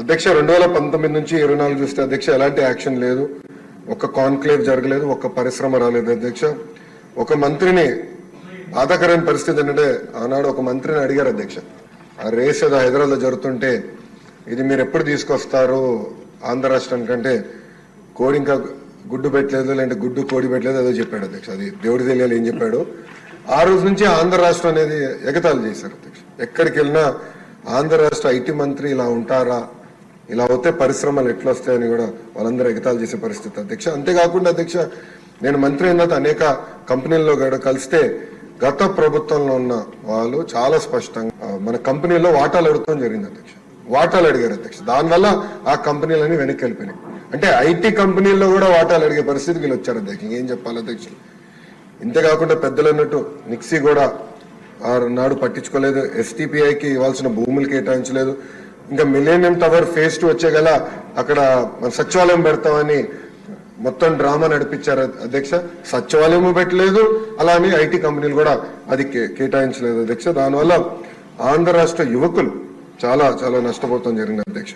అధ్యక్ష రెండు వేల పంతొమ్మిది నుంచి ఇరవై నాలుగు చూస్తే అధ్యక్ష ఎలాంటి యాక్షన్ లేదు. ఒక కాన్క్లేవ్ జరగలేదు ఒక పరిశ్రమ రాలేదు అధ్యక్ష. ఒక మంత్రిని బాధాకరమైన పరిస్థితి ఏంటంటే ఆనాడు ఒక మంత్రిని అడిగారు అధ్యక్ష. ఆ రేస్ ఏదో హైదరాబాద్లో జరుగుతుంటే ఇది మీరు ఎప్పుడు తీసుకొస్తారు ఆంధ్ర రాష్ట్రానికంటే కోడి ఇంకా గుడ్డు పెట్టలేదు లేదంటే గుడ్డు కోడి పెట్టలేదు ఏదో చెప్పాడు అధ్యక్ష. అది దేవుడి తెలియాలి ఏం చెప్పాడు. ఆ రోజు నుంచి ఆంధ్ర రాష్ట్రం అనేది ఎగతాళి చేశారు అధ్యక్ష. ఎక్కడికి వెళ్ళినా ఆంధ్ర రాష్ట్ర ఐటీ మంత్రి ఇలా ఉంటారా? ఇలా అవుతే పరిశ్రమలు ఎట్లా వస్తాయని కూడా వాళ్ళందరూ ఎగతాళి చేసే పరిస్థితి. అధ్యక్ష అంతేకాకుండా అధ్యక్ష నేను మంత్రి అయిన అనేక కంపెనీల్లో కూడా కలిస్తే గత ప్రభుత్వంలో ఉన్న వాళ్ళు చాలా స్పష్టంగా మన కంపెనీలో వాటాలు అడగడం జరిగింది అధ్యక్ష. వాటాలు అడిగారు అధ్యక్ష. దానివల్ల ఆ కంపెనీలన్నీ వెనక్కి వెళ్ళిపోయినాయి. అంటే ఐటీ కంపెనీల్లో కూడా వాటాలు అడిగే పరిస్థితి వీళ్ళు వచ్చారు అధ్యక్ష. ఇంకేం చెప్పాలి అధ్యక్ష? ఇంతేకాకుండా పెద్దలు అన్నట్టు నిక్సీ కూడా ఆ నాడు పట్టించుకోలేదు. ఎస్టీపీఐకి ఇవ్వాల్సిన భూములు కేటాయించలేదు. ఇంకా మిలేనియం టవర్ ఫేజ్ టూ వచ్చే గల అక్కడ సచివాలయం పెడతామని మొత్తం డ్రామా నడిపించారు అధ్యక్ష. సచివాలయం పెట్టలేదు అలానే ఐటీ కంపెనీలు కూడా అది కే- కేటాయించలేదు అధ్యక్ష. దానివల్ల ఆంధ్ర రాష్ట్ర యువకులు చాలా చాలా నష్టపోతాం జరిగింది అధ్యక్ష.